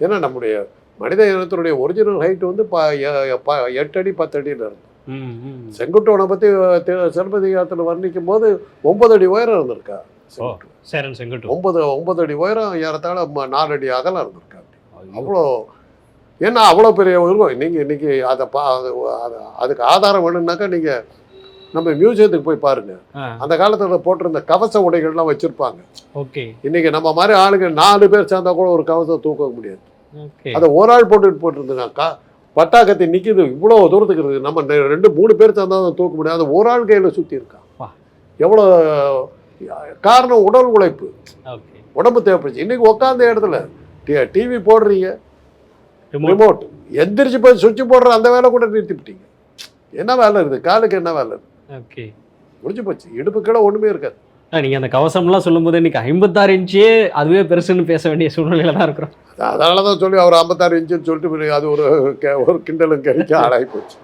ஏன்னா நம்முடைய மனித இனத்தினுடைய ஒரிஜினல் ஹைட் வந்து ப எ- ப- எட்டு அடி பத்து அடியில் ம். செங்குட்டுவனை பற்றி சிலப்பதிகாரத்தில் வர்ணிக்கும் போது ஒன்பது அடி உயரம் இருந்திருக்கா? செங்குட்டு. சேரன் செங்குட்டு. ஒன்பது ஒன்பது அடி உயரம் ஏறத்தாழ நாலு அடி அகலம் இருந்திருக்கா அவ்வளோ ஏன்னா அவ்வளோ பெரிய உருவம். நீங்கள் இன்னைக்கு அதை பா அது- அது- அதுக்கு ஆதாரம் வேணும்னாக்கா நீங்கள் நம்ம மியூசியத்துக்கு போய் பாருங்க. அந்த காலத்தில் போட்டிருந்த கவச உடைகள்லாம் வச்சுருப்பாங்க. ஓகே. இன்னைக்கு நம்ம மாதிரி ஆளுங்க நாலு பேர் சேர்ந்தா கூட ஒரு கவசம் தூக்க முடியாது. அதை ஒரு ஆள் போட்டுட்டு போட்டுருந்தாக்கா பட்டாக்கத்தி நிற்கிது இவ்வளோ தூரத்துக்கு இருக்குது. நம்ம ரெண்டு மூணு பேர் சேர்ந்தா தான் தூக்க முடியாது அது ஒரு ஆள் கையில் சுற்றி இருக்கான் வா. எவ்வளோ காரணம் உடல் உழைப்பு. உடம்பு தேவைப்படுச்சு. இன்னைக்கு உட்காந்த இடத்துல டிவி போடுறீங்க. ரிமோட் எந்திரிச்சு போய் சுவிட்ச் போடுற அந்த வேலை கூட நிறுத்திவிட்டீங்க என்ன வேலை இருக்குது? காலுக்கு என்ன வேலை இருக்குது? முடிஞ்சு போச்சு. இடுப்பு கீழே ஒன்றுமே இருக்காது. நீங்க அந்த கவசம்லாம் சொல்லும்போது இன்னைக்கு ஐம்பத்தாறு இன்ச்சே அதுவே பெருசுன்னு பேச வேண்டிய சூழ்நிலையில தான் இருக்கிறோம். அதனால தான் சொல்லி அவர் ஐம்பத்தாறு இன்ச்சுன்னு சொல்லிட்டு அது ஒரு ஒரு கிண்டலும் கிடைக்க ஆளாகி போச்சு.